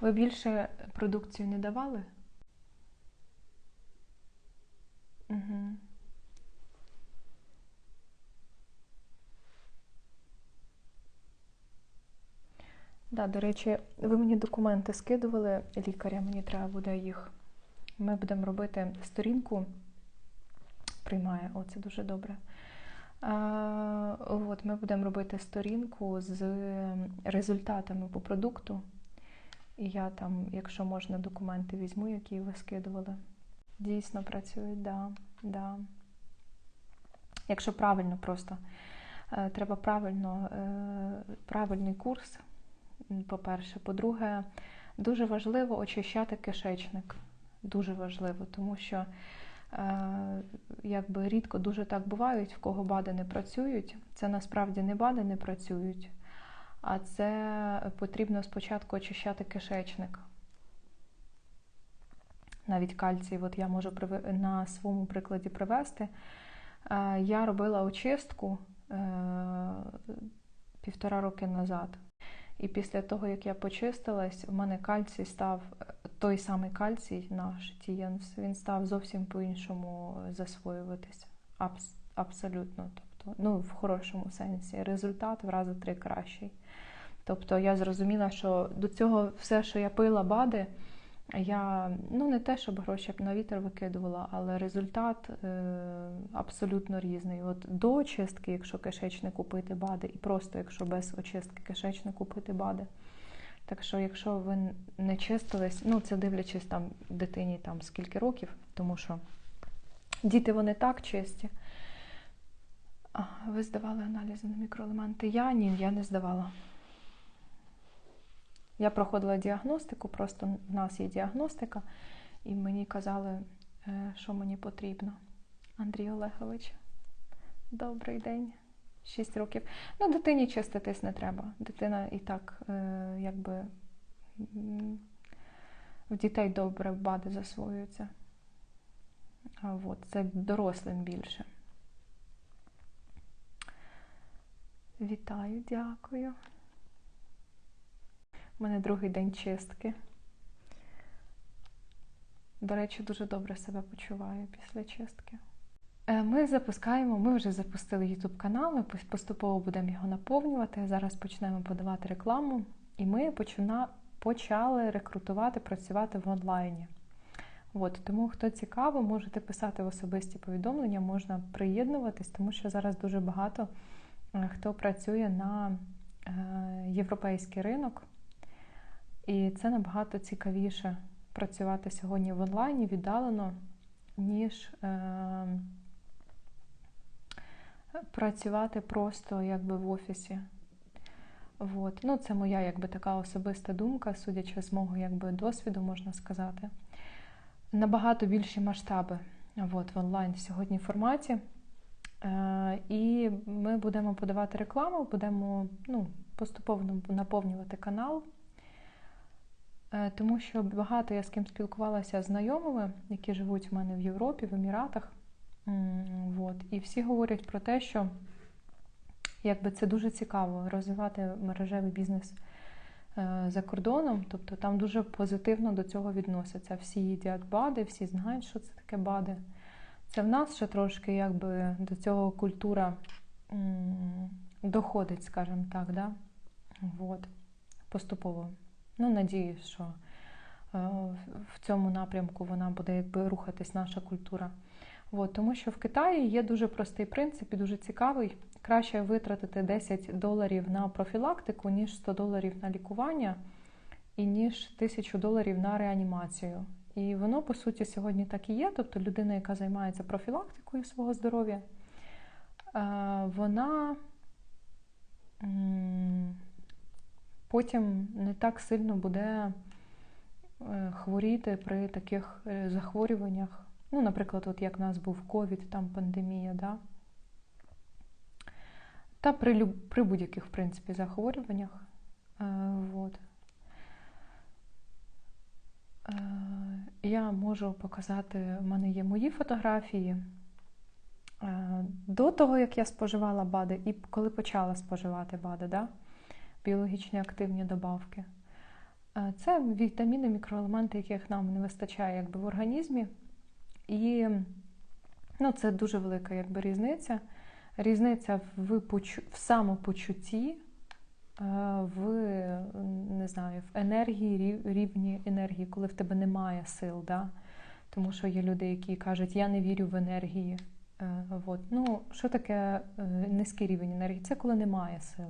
Ви більше продукцію не давали? Угу. Да, до речі, ви мені документи скидували лікаря, мені треба буде їх. Ми будемо робити сторінку. Приймає, о, це дуже добре. А, от, Ми будемо робити сторінку з результатами по продукту. І я там, якщо можна, документи візьму, які ви скидували. Дійсно працюють, да, да. Якщо правильно просто. Е, треба правильно, е, правильний курс, по-перше. По-друге, дуже важливо очищати кишечник. Дуже важливо, тому що е, якби рідко дуже так бувають, в кого бади не працюють. Це насправді не бади не працюють, а це потрібно спочатку очищати кишечник. Навіть кальцій, от я можу на своєму прикладі привести. Я робила очистку півтора роки назад. І після того, як я почистилась, в мене кальцій став той самий кальцій, наш Тієнс, він став зовсім по-іншому засвоюватись. Абс- абсолютно. Тобто, ну, в хорошому сенсі. Результат в рази три кращий. Тобто я зрозуміла, що до цього все, що я пила бади, я ну не те, щоб гроші на вітер викидувала, але результат е, абсолютно різний. От до очистки, якщо кишечник купити бади, і просто якщо без очистки кишечник купити бади. Так що, якщо ви не чистились, ну це дивлячись там дитині там скільки років, тому що діти вони так чисті. Ви здавали аналізи на мікроелементи? Я ні, я не здавала. Я проходила діагностику, просто в нас є діагностика, і мені казали, е, що мені потрібно. Андрій Олегович, добрий день. 6 років. Ну, дитині чиститись не треба. Дитина і так, е, якби в дітей добре бади засвоюються. А от, це дорослим більше. Вітаю, дякую. У мене другий день чистки. До речі, дуже добре себе почуваю після чистки. Е, ми запускаємо, ми вже запустили YouTube канал, ми поступово будемо його наповнювати. Зараз почнемо подавати рекламу, і ми почина, почали рекрутувати, працювати в онлайні. От, Тому, хто цікаво, можете писати в особисті повідомлення, можна приєднуватись, тому що зараз дуже багато хто працює на е, європейський ринок. І це набагато цікавіше працювати сьогодні в онлайні віддалено, ніж е, працювати просто якби в офісі. От. Ну, Це моя якби така особиста думка, судячи з мого якби, досвіду, можна сказати. Набагато більші масштаби от, в онлайн сьогодні форматі. Е, І ми будемо подавати рекламу, будемо ну, поступово наповнювати канал. Е, тому що багато я з ким спілкувалася знайомими, які живуть в мене в Європі, в Еміратах. От. І всі говорять про те, що якби це дуже цікаво розвивати мережевий бізнес е, за кордоном. Тобто там дуже позитивно до цього відносяться. Всі їдять бади, всі знають, що це таке бади. Це в нас ще трошки якби до цього культура доходить, скажімо так, да? От. поступово. Ну, надіюсь, що е, в цьому напрямку вона буде якби рухатись наша культура. От, тому що в Китаї є дуже простий принцип і дуже цікавий. Краще витратити 10 доларів на профілактику, ніж 100 доларів на лікування, і ніж 1000 доларів на реанімацію. І воно, по суті, сьогодні так і є. Тобто людина, яка займається профілактикою свого здоров'я, е, вона потім не так сильно буде е, хворіти при таких е, захворюваннях. Ну, наприклад, от як в нас був ковід, там пандемія, да? та при при будь-яких, в принципі, захворюваннях. Е, вот. Е, я можу показати, в мене є мої фотографії. Е, до того, як я споживала БАДи, і коли почала споживати БАДи, да? біологічні активні добавки. Е, Це вітаміни, мікроелементи, яких нам не вистачає якби, в організмі. І ну, це дуже велика якби, різниця. Різниця в, в самопочутті, в не знаю, в енергії, рівні енергії, коли в тебе немає сил. Да? Тому що є люди, які кажуть, я не вірю в енергії. Е, От. Ну, що таке е, низький рівень енергії? Це коли немає сил.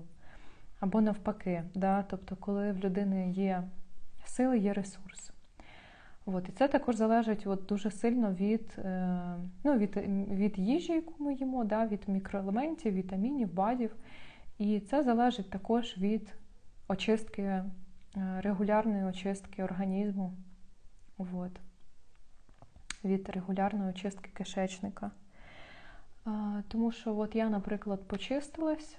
Або навпаки, да? тобто, коли в людини є сили, є ресурс. От. І це також залежить от, дуже сильно від, е, ну, від, від їжі, яку ми їмо, да? від мікроелементів, вітамінів, бадів. І це залежить також від очистки, е, регулярної очистки організму. От. Від регулярної очистки кишечника. Тому що от я, наприклад, почистилась.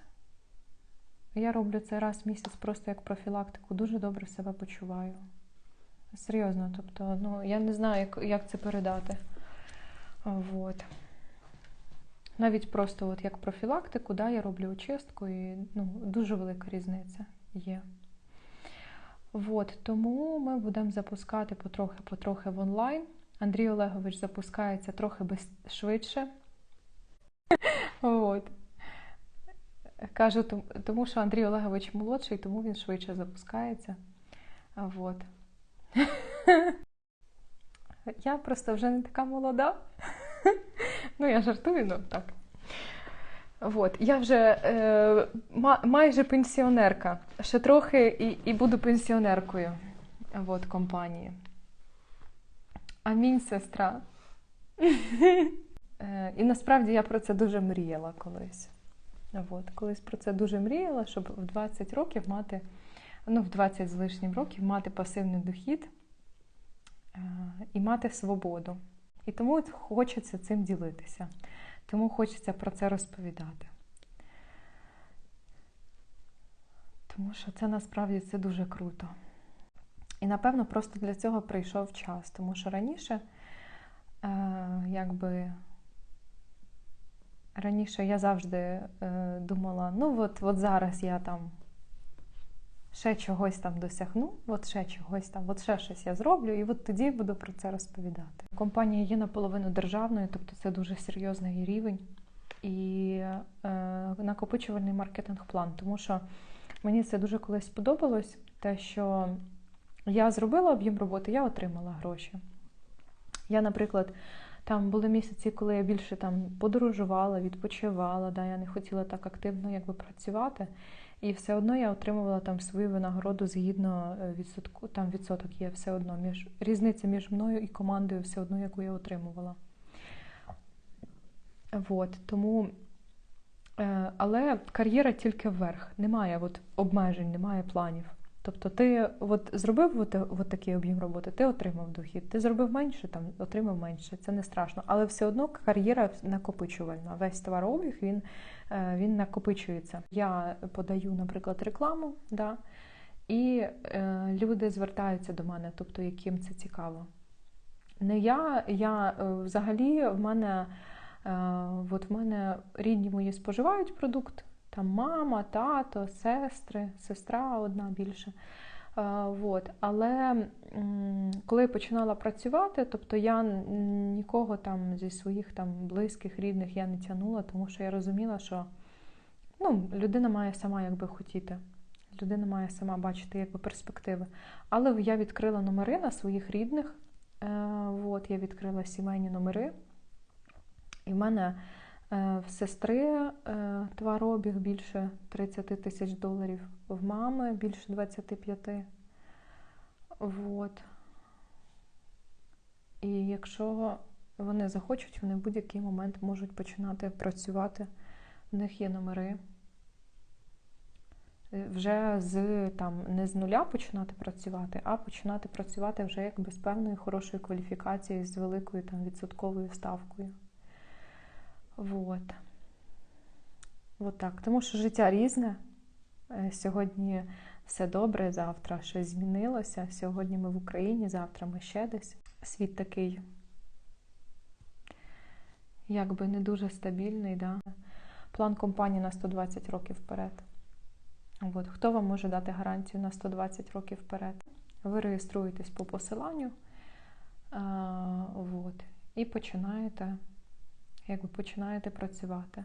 Я роблю це раз в місяць просто як профілактику, дуже добре себе почуваю. Серйозно, тобто, ну, я не знаю, як, як це передати. А, Вот. Навіть просто от як профілактику, да, я роблю очистку і ну, дуже велика різниця є. Вот. Тому ми будемо запускати потрохи-потрохи в онлайн. Андрій Олегович запускається трохи без... швидше. От. Кажу, тому що Андрій Олегович молодший, тому він швидше запускається. А, Вот. Я просто вже не така молода. Ну, я жартую, ну так. От. Я вже е, майже пенсіонерка. Ще трохи і, і буду пенсіонеркою от, компанії. Амінь, сестра. Е, І насправді я про це дуже мріяла колись. От, колись про це дуже мріяла, щоб в 20 років мати, ну, в 20 з лишнім років мати пасивний дохід е, і мати свободу. І тому хочеться цим ділитися. Тому хочеться про це розповідати. Тому що це насправді це дуже круто. І напевно просто для цього прийшов час, тому що раніше, е, якби раніше я завжди е, думала, ну от, от зараз я там ще чогось там досягну, от ще чогось там, от ще щось я зроблю, і от тоді буду про це розповідати. Компанія є наполовину державною, тобто це дуже серйозний рівень і е, накопичувальний маркетинг-план, тому що мені це дуже колись сподобалось, те, що я зробила об'єм роботи, я отримала гроші. Я, наприклад, там були місяці, коли я більше там подорожувала, відпочивала, да, я не хотіла так активно якби, працювати. І все одно я отримувала там свою винагороду згідно е, відсотку, там відсоток є все одно. Між, різниця між мною і командою все одно, яку я отримувала. Вот, тому, е, але кар'єра тільки вверх. Немає от, обмежень, немає планів. Тобто ти от зробив от, от такий об'єм роботи, ти отримав дохід. Ти зробив менше, там отримав менше. Це не страшно. Але все одно кар'єра накопичувальна. Весь товарообіг він, е, він накопичується. Я подаю, наприклад, рекламу, да, і е, люди звертаються до мене, тобто яким це цікаво. Не я, я е, взагалі в мене, е, от в мене рідні мої споживають продукт. Там мама, тато, сестри, сестра одна більше. Вот. Але коли я починала працювати, тобто я нікого там зі своїх там близьких, рідних я не тягнула, тому що я розуміла, що ну, людина має сама якби хотіти. Людина має сама бачити якби перспективи. Але я відкрила номери на своїх рідних. Е, я відкрила сімейні номери. І в мене Е, В сестри е, товарообіг більше 30 тисяч доларів, в мами більше 25. Вот. І якщо вони захочуть, вони в будь-який момент можуть починати працювати. В них є номери. Е, Вже з там не з нуля починати працювати, а починати працювати вже якби з певною хорошою кваліфікацією, з великою там відсотковою ставкою. Вот. Вот так. Тому що життя різне. Е, Сьогодні все добре, завтра щось змінилося. Сьогодні ми в Україні, завтра ми ще десь. Світ такий, якби не дуже стабільний. Да? План компанії на 120 років вперед. От. Хто вам може дати гарантію на 120 років вперед? Ви реєструєтесь по посиланню а, вот, і починаєте, якби починаєте працювати.